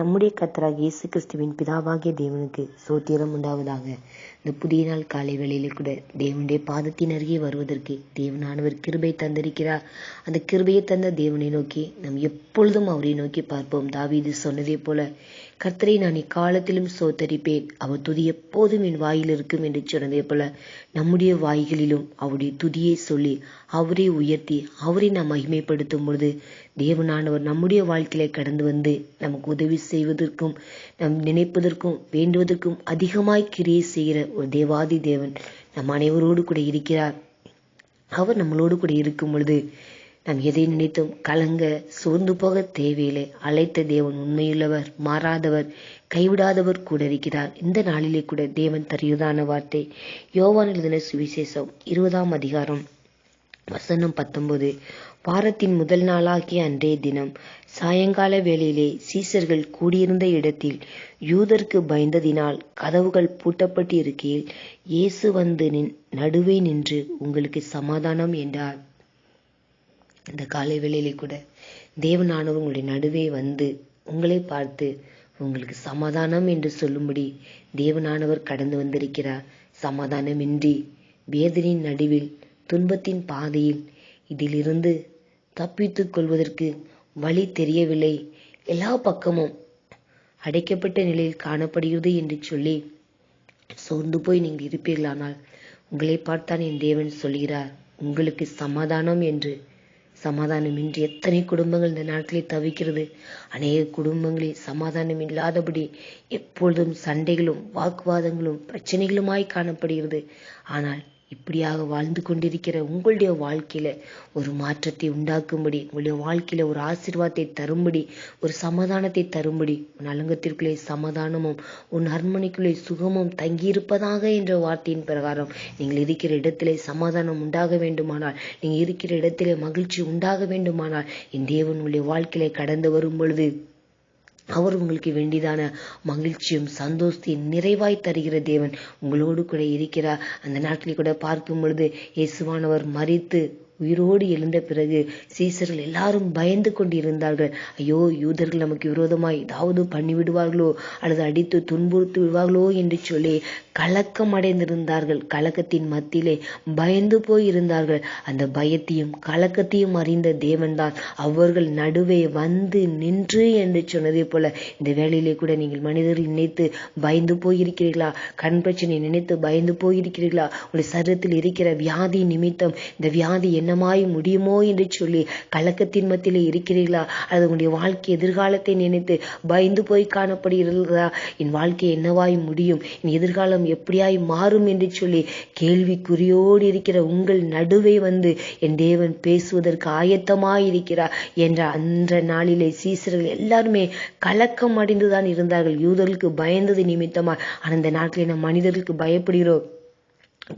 நம்முடைய கத்தராக இயேசு கிறிஸ்துவின் பிதாவாகிய தேவனுக்கு சோத்திரம் உண்டாவதாக. இந்த புதிய நாள் காலை வேளையிலே கூட தேவனுடைய பாதத்தின் அருகே வருவதற்கு தேவனானவர் கிருபை தந்திருக்கிறார். அந்த கிருபையை தந்த தேவனை நோக்கி நாம் எப்பொழுதும் அவரை நோக்கி பார்ப்போம். தாவி இது சொன்னதே போல கர்த்தரை நான் இக்காலத்திலும் சோத்தரிப்பேன் அவர் துதி எப்போதும் என் வாயில் இருக்கும் என்று சொன்னதே போல நம்முடைய வாய்களிலும் அவருடைய துதியை சொல்லி அவரை உயர்த்தி அவரை நாம் மகிமைப்படுத்தும் பொழுது தேவனானவர் நம்முடைய வாழ்க்கையில கடந்து வந்து நமக்கு உதவி செய்வதற்கும் நம் நினைப்பதற்கும் வேண்டுவதற்கும் அதிகமாய் கிரியை செய்கிற ஒரு தேவாதி தேவன் நம் அனைவரோடு கூட இருக்கிறார். அவர் நம்மளோடு கூட இருக்கும் பொழுது நாம் எதை நினைத்தும் கலங்க சோர்ந்து போக தேவையில்லை. அழைத்த தேவன் உண்மையுள்ளவர் மாறாதவர் கைவிடாதவர் கூட இருக்கிறார். இந்த நாளிலே கூட தேவன் தருவதான வார்த்தை. யோவான் எழுதின சுவிசேஷம் இருபதாம் அதிகாரம் வசனம் பத்தொன்பது. வாரத்தின் முதல் நாளாகிய அன்றைய தினம் சாயங்கால வேளையிலே சீசர்கள் கூடியிருந்த இடத்தில் யூதருக்கு பயந்ததினால் கதவுகள் பூட்டப்பட்டு இருக்கையில் இயேசு வந்து நின் நடுவே நின்று உங்களுக்கு சமாதானம் என்றார். இந்த காலை வேளையிலே கூட தேவனானவர் உங்களுடைய நடுவே வந்து உங்களை பார்த்து உங்களுக்கு சமாதானம் என்று சொல்லும்படி தேவனானவர் கடந்து வந்திருக்கிறார். சமாதானமின்றி வேதனின் நடுவில் துன்பத்தின் பாதையில் இதிலிருந்து தப்பித்துக் கொள்வதற்கு வழி தெரியவில்லை. எல்லா பக்கமும் அடைக்கப்பட்ட நிலையில் காணப்படுகிறது என்று சொல்லி சோர்ந்து போய் நீங்கள் இருப்பீர்களானால் உங்களை பார்த்தான் என் தேவன் சொல்கிறார். உங்களுக்கு சமாதானம் என்று சமாதானமின்றி எத்தனை குடும்பங்கள் இந்த நாட்களில் தவிக்கிறது? அநேக குடும்பங்களில் சமாதானம் இல்லாதபடி எப்பொழுதும் சண்டைகளும் வாக்குவாதங்களும் பிரச்சனைகளுமாய் காணப்படுகிறது. ஆனால் இப்படியாக வாழ்ந்து கொண்டிருக்கிற உங்களுடைய வாழ்க்கையில ஒரு மாற்றத்தை உண்டாக்கும்படி உங்களுடைய வாழ்க்கையில ஒரு ஆசீர்வாதத்தை தரும்படி ஒரு சமாதானத்தை தரும்படி உன் அலங்கத்திற்குள்ளே சமாதானமும் உன் அரண்மனைக்குள்ளே சுகமும் தங்கியிருப்பதாக என்ற வார்த்தையின் பிரகாரம் நீங்கள் இருக்கிற இடத்திலே சமாதானம் உண்டாக வேண்டுமானால் நீங்கள் இருக்கிற இடத்திலே மகிழ்ச்சி உண்டாக வேண்டுமானால் என் தேவன் உங்களுடைய வாழ்க்கையிலே கடந்து வரும் பொழுது அவர் உங்களுக்கு வேண்டியதான மகிழ்ச்சியும் சந்தோஷத்தையும் நிறைவாய் தருகிற தேவன் உங்களோடு கூட இருக்கிறார். அந்த நாட்களில் கூட பார்க்கும் பொழுது இயேசுவானவர் மறித்து உயிரோடு எழுந்த பிறகு சீசர்கள் எல்லாரும் பயந்து கொண்டிருந்தார்கள். ஐயோ யூதர்கள் நமக்கு விரோதமாய் ஏதாவது பண்ணி விடுவார்களோ அல்லது அடித்து துன்புறுத்தி விடுவார்களோ என்று சொல்லி கலக்கம் அடைந்திருந்தார்கள். கலக்கத்தின் மத்தியிலே பயந்து போய் இருந்தார்கள் அந்த பயத்தையும் கலக்கத்தையும் அறிந்த தேவன்தான் அவர்கள் நடுவே வந்து நின்று என்று சொன்னதே போல இந்த வேளையிலே கூட நீங்கள் மனிதர்கள் நினைத்து பயந்து போயிருக்கிறீர்களா? கண் பிரச்சனை நினைத்து பயந்து போயிருக்கிறீர்களா? உங்களுடைய சரீரத்தில் இருக்கிற வியாதி நிமித்தம் இந்த வியாதி என்ன என்னமாய் முடியுமோ என்று சொல்லி கலக்கத்தின் மத்தியிலே இருக்கிறீர்களா? அல்லது உங்களுடைய வாழ்க்கை எதிர்காலத்தை நினைத்து பயந்து போய் காணப்படுகிறீர்களா என் வாழ்க்கை என்னவாய் முடியும்? என் எதிர்காலம் எப்படியாய் மாறும் என்று சொல்லி கேள்விக்குறியோடு இருக்கிற உங்கள் நடுவே வந்து என் தேவன் பேசுவதற்கு ஆயத்தமாய் இருக்கிறார் என்ற அந்த நாளிலே சீசர்கள் எல்லாருமே கலக்கம் அடைந்துதான் இருந்தார்கள். யூதர்களுக்கு பயந்தது நிமித்தமா அந்த நாட்டிலே நம் மனிதர்களுக்கு பயப்படுகிறோம்.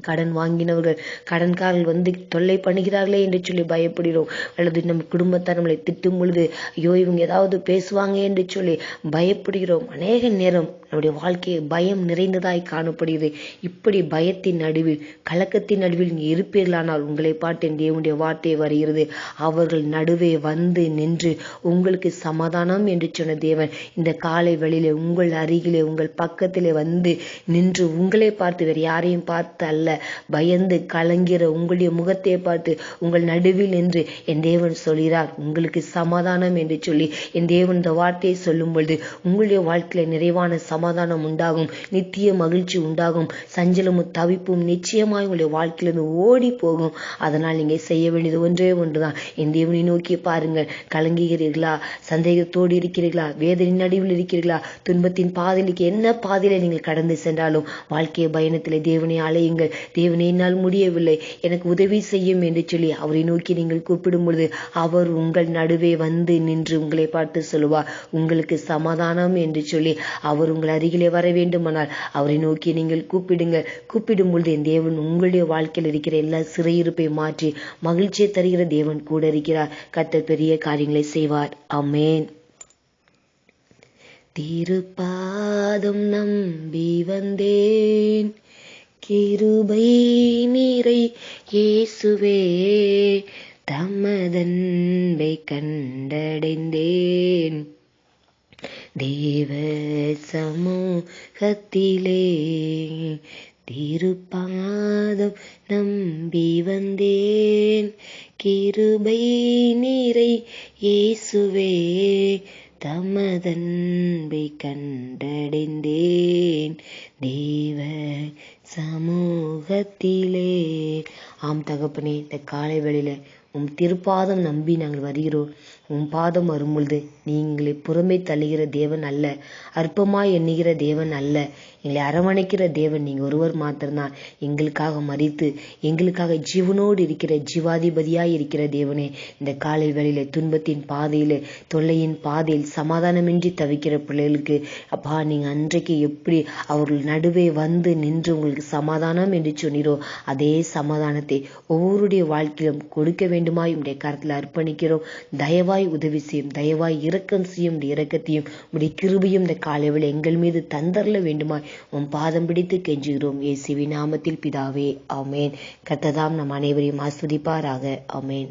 கடன் வாங்கினவர்கள் கடன்காரர்கள் வந்து தொல்லை பண்ணுகிறார்களே என்று சொல்லி பயப்படுகிறோம். அல்லது நம்ம குடும்பத்தார் நம்மளை திட்டும் பொழுது ஐயோ இவங்க ஏதாவது பேசுவாங்க என்று சொல்லி பயப்படுகிறோம். அநேக நேரம் நம்முடைய வாழ்க்கையை பயம் நிறைந்ததாய் காணப்படுகிறது. இப்படி பயத்தின் நடுவில் கலக்கத்தின் நடுவில் நீ இருப்பீர்களானால் உங்களை பார்த்து என் தேவனுடைய வார்த்தை வருகிறது. அவர்கள் நடுவே வந்து நின்று உங்களுக்கு சமாதானம் என்று சொன்ன தேவன் இந்த காலை வெளியிலே உங்கள் அருகிலே உங்கள் பக்கத்திலே வந்து நின்று உங்களை பார்த்து வேறு யாரையும் பார்த்து அல்ல. பயந்து கலங்கிற உங்களுடைய முகத்தை பார்த்து உங்கள் நடுவில் நின்று என் தேவன் சொல்கிறார் உங்களுக்கு சமாதானம் என்று சொல்லி என் தேவன் இந்த வார்த்தையை சொல்லும் பொழுது உங்களுடைய வாழ்க்கையில நிறைவான சமாதானம் உண்டாகும் நித்திய மகிழ்ச்சி உண்டாகும் சஞ்சலமும் தவிப்பும் நிச்சயமாய் உங்களுடைய வாழ்க்கையிலிருந்து ஓடி போகும். அதனால் நீங்கள் செய்ய வேண்டியது ஒன்றே ஒன்றுதான். என் தேவனை நோக்கி பாருங்கள். கலங்குகிறீர்களா? சந்தேகத்தோடு இருக்கிறீர்களா? வேதனின் நடுவில் இருக்கிறீர்களா? துன்பத்தின் பாதையிலுக்கு என்ன பாதையில நீங்கள் கடந்து சென்றாலும் வாழ்க்கைய பயணத்தில் தேவனை அலையுங்கள். தேவனை என்னால் முடியவில்லை. எனக்கு உதவி செய்யும் என்று சொல்லி அவரை நோக்கி நீங்கள் கூப்பிடும் பொழுது அவர் உங்கள் நடுவே வந்து நின்று உங்களை பார்த்து சொல்லுவார். உங்களுக்கு சமாதானம் என்று சொல்லி அவர் உங்களை அருகிலே வர வேண்டுமானால் அவரை நோக்கி நீங்கள் கூப்பிடுங்க கூப்பிடும் பொழுது என் தேவன் உங்களுடைய வாழ்க்கையில் இருக்கிற எல்லா சிறையிருப்பை மாற்றி மகிழ்ச்சியை தருகிற தேவன் கூட இருக்கிறார். கர்த்தர் பெரிய காரியங்களை செய்வார். அமேன் திருப்பாதம் நம்பி வந்தேன். கிருபை நீரை இயேசுவே தமதன்பை கண்டடைந்தேன். தேவ சமூகத்திலே திருப்பாதம் நம்பி வந்தேன். கிருபை நீரை இயேசுவே தமதன்பை கண்டடைந்தேன். தேவ சமூகத்திலே ஆம் தகப்பனே இந்த காலை வேளையில உம் திருப்பாதம் நம்பி நாங்கள் வருகிறோம். உம் பாதம் வரும்பொழுது நீங்களை புறமே தள்ளுகிற தேவன் அல்ல. அற்பமாய் எண்ணுகிற தேவன் அல்ல. எங்களை அரவணைக்கிற தேவன் நீங்க ஒருவர் மாத்திரம்தான். எங்களுக்காக மறித்து எங்களுக்காக ஜீவனோடு இருக்கிற ஜீவாதிபதியாய் இருக்கிற தேவனே இந்த காலை வேளையில துன்பத்தின் பாதையில தொல்லையின் பாதையில் சமாதானமின்றி தவிக்கிற பிள்ளைகளுக்கு அப்பா நீங்க அன்றைக்கு எப்படி அவர்கள் நடுவே வந்து நின்று உங்களுக்கு சமாதானம் என்று சொன்னீரோ அதே சமாதானத்தை ஒவ்வொருடைய வாழ்க்கையிலும் கொடுக்க வேண்டுமாய் உடைய கருத்தில் அர்ப்பணிக்கிறோம். தயவாய் உதவி செய்யும் தயவாய் இரக்கம் செய்யும் இரக்கத்தையும் உடைய கிருபையும் இந்த காலைவில் எங்கள் மீது தந்தரல வேண்டுமாய் உன் பாதம் பிடித்து கெஞ்சுகிறோம். இயேசுவின் நாமத்தில் பிதாவே ஆமேன். கத்ததாம் நம் அனைவரையும் ஆஸ்வதிப்பாராக ஆமேன்.